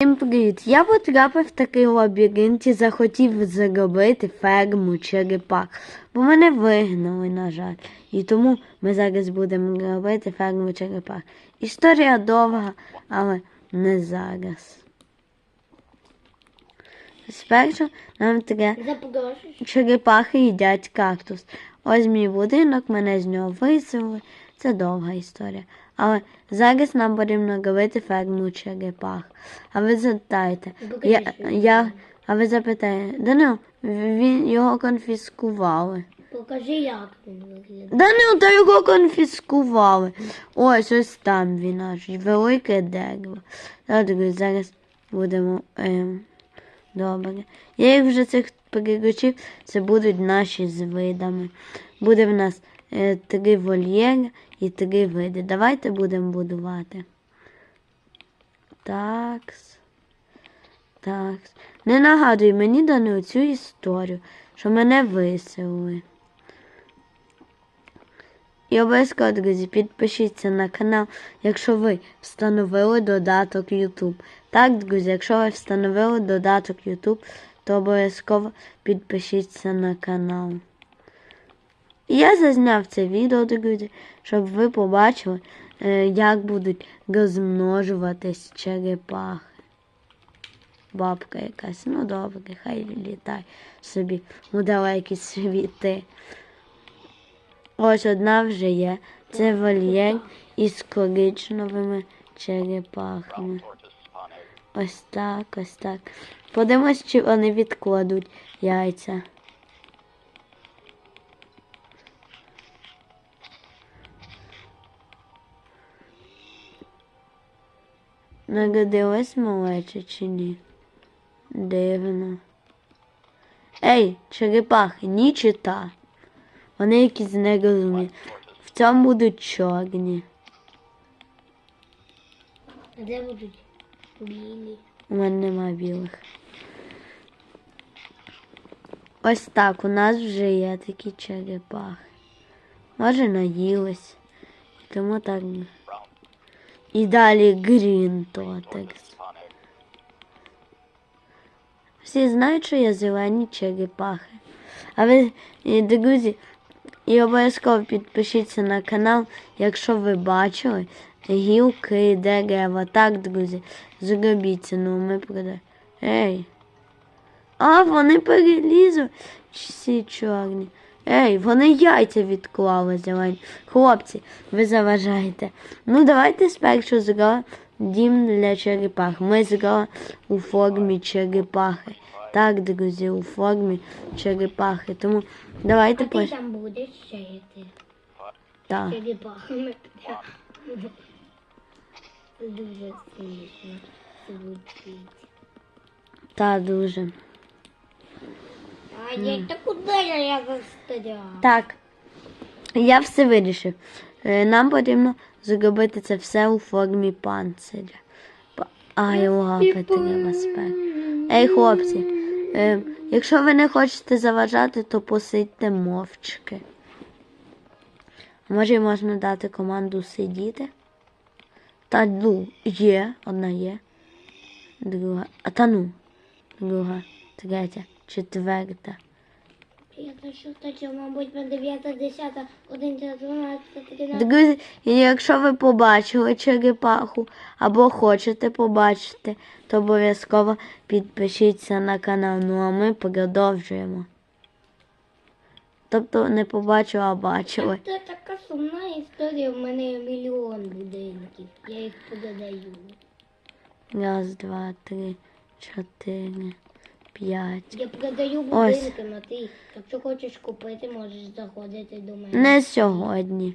Всім привіт! Я потрапив в такий лабіринт і захотів зробити ферму черепах, бо мене вигнали, на жаль. І тому ми зараз будемо робити ферму черепах. Історія довга, але не зараз. Спершу нам треба черепахи їдять кактус. Ось мій будинок, мене з нього виселили. Це довга історія. Але зараз нам потрібно робити ферму черепах. А ви запитаєте, я, я, а ви запитаєте, Данил, він його конфіскували. Покажи, як він виглядає. Данил, та його конфіскували. Ось ось там він аж велике дерево. Так, зараз будемо. Ем, добре. Я їх вже цих переключив, це будуть наші з видами. Буде в нас три вольєри і три види. Давайте будемо будувати. Такс. Такс. Не нагадуй мені Данил цю історію, що мене виселили. І обов'язково, друзі, підпишіться на канал, якщо ви встановили додаток YouTube. Так, друзі, якщо ви встановили додаток YouTube, то обов'язково підпишіться на канал. Я зазняв це відео, друзі, щоб ви побачили, е, як будуть розмножуватись черепахи. Бабка якась, ну добре, хай літай собі у далекі світи. Ось одна вже є. Це вольєр із коричневими черепахами. Ось так, ось так. Подивимось, чи вони відкладуть яйця. Нагодилось малече чи ні? Дивно. Ей, черепахи, ні чи та? Вони якісь нерозумні. В цьому будуть чорні. А де будуть білі? У мене нема білих. Ось так, у нас вже є такі черепахи. Може наїлись. Тому так. І далі грін тотекс. Всі знають, що є зелені черепахи. А ви, друзі, і обов'язково підпишіться на канал, якщо ви бачили гілки, дерева. Так, друзі, зробіть це, ну ми продаємо. Ей. А, вони перелізли. Всі чорні. Ей, вони яйця відклали зелені. Хлопці, ви заважаєте. Ну, давайте спершу зробимо дім для черепах. Ми зробимо у формі черепахи. Так, друзі, у формі черепахи. Тому давайте А ти там будеш чаяти? Так. Черепахами. Дуже смішно звучить. Та дуже. А я та куди я застряг? Так, я все вирішив. Е, Нам потрібно зробити це все у формі панциря. Па- Ай, лапи треба спер. Ей, хлопці, е, якщо ви не хочете заважати, то посидьте мовчки. Може, можна дати команду сидіти? Та ну, є, одна є. Друга. А та ну. Друга, третя, четверта. П'ята, шоста, сьома, восьма, дев'ята, десята, одинадцята, дванадцята, тринадцята. Друзі, якщо ви побачили черепаху або хочете побачити, то обов'язково підпишіться на канал. Ну а ми продовжуємо. Тобто не побачила, а бачили. Це така сумна історія, в мене мільйон будинків. Я їх пододаю. Раз, два, три, чотири, п'ять. Я продаю будинки, ти, якщо хочеш купити, можеш заходити до мене. Не сьогодні.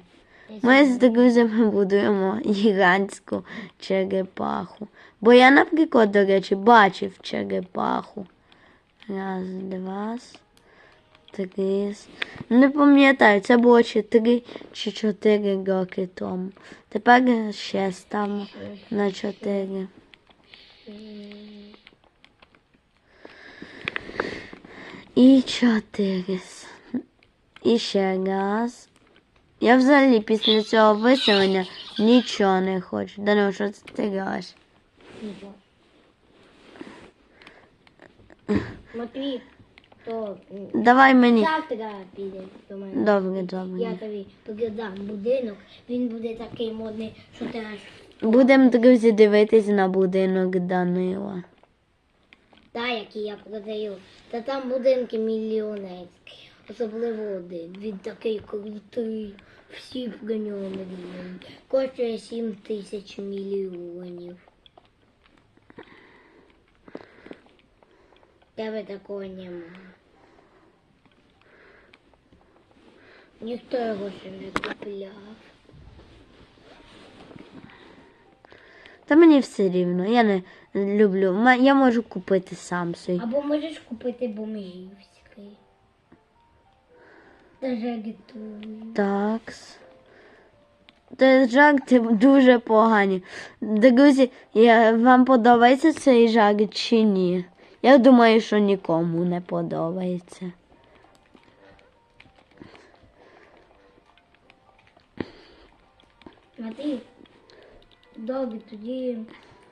Ми з друзями будуємо гігантську черепаху. Бо я, наприклад, до речі, бачив черепаху. Раз, два, три. Не пам'ятаю, це було чи три чи чотири роки тому. Тепер ще ставимо на чотири. І чотири. І ще раз. Я взагалі після цього виселення нічого не хочу. Данило, що це ти робиш? Матвій, то Давай мені. завтра піде до мене. Добре, добре. Я тобі покидам будинок, він буде такий модний, що ти аж Будемо, друзі, дивитись на будинок Данила. Та, який я продаю. Та там будинки мільйонерські. Особливо один. Він такий крутий. Всі про нього мріють. Коштує 7 тисяч мільйонів. Тебе такого нема. Ніхто його ще не купляв. Та мені все рівно, я не люблю. Я можу купити сам собі. Або можеш купити бомжівський. Такс. Та жарти дуже погані. Друзі, я, вам подобається цей жарт чи ні? Я думаю, що нікому не подобається. Ти? Добре, тоді,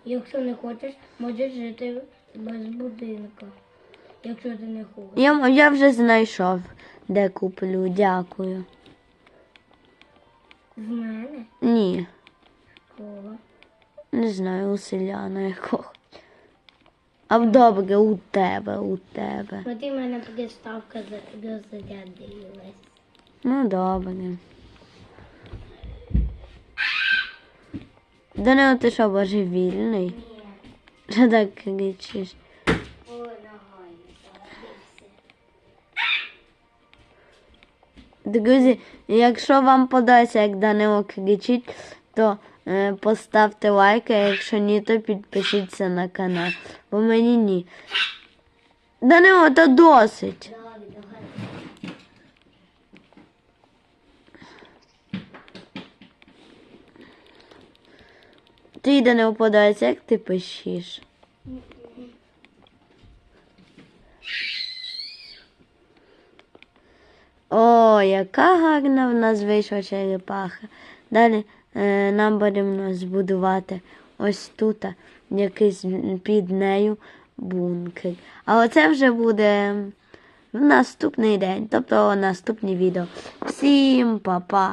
якщо не хочеш, можеш жити без будинка. Якщо ти не хочеш. Я, я вже знайшов, де куплю. Дякую. В мене? Ні, Кого? не знаю, у селяна якого. А добре, у тебе, у тебе. Ти в мене приставка за- розрядилась. Ну, добре. Данило, ти що, божевільний? Що так кричиш? Друзі, якщо вам подобається, як Данило кричить, то е, поставте лайк, а якщо ні, то підпишіться на канал. Бо мені ні. Данило, то досить. Давай, давай. Ти Данило подобається, як ти пишеш. О, яка гарна в нас вийшла черепаха. Далі е, нам потрібно збудувати ось тут якийсь під нею бункер. Але це вже буде в наступний день, тобто наступне відео. Всім па-па!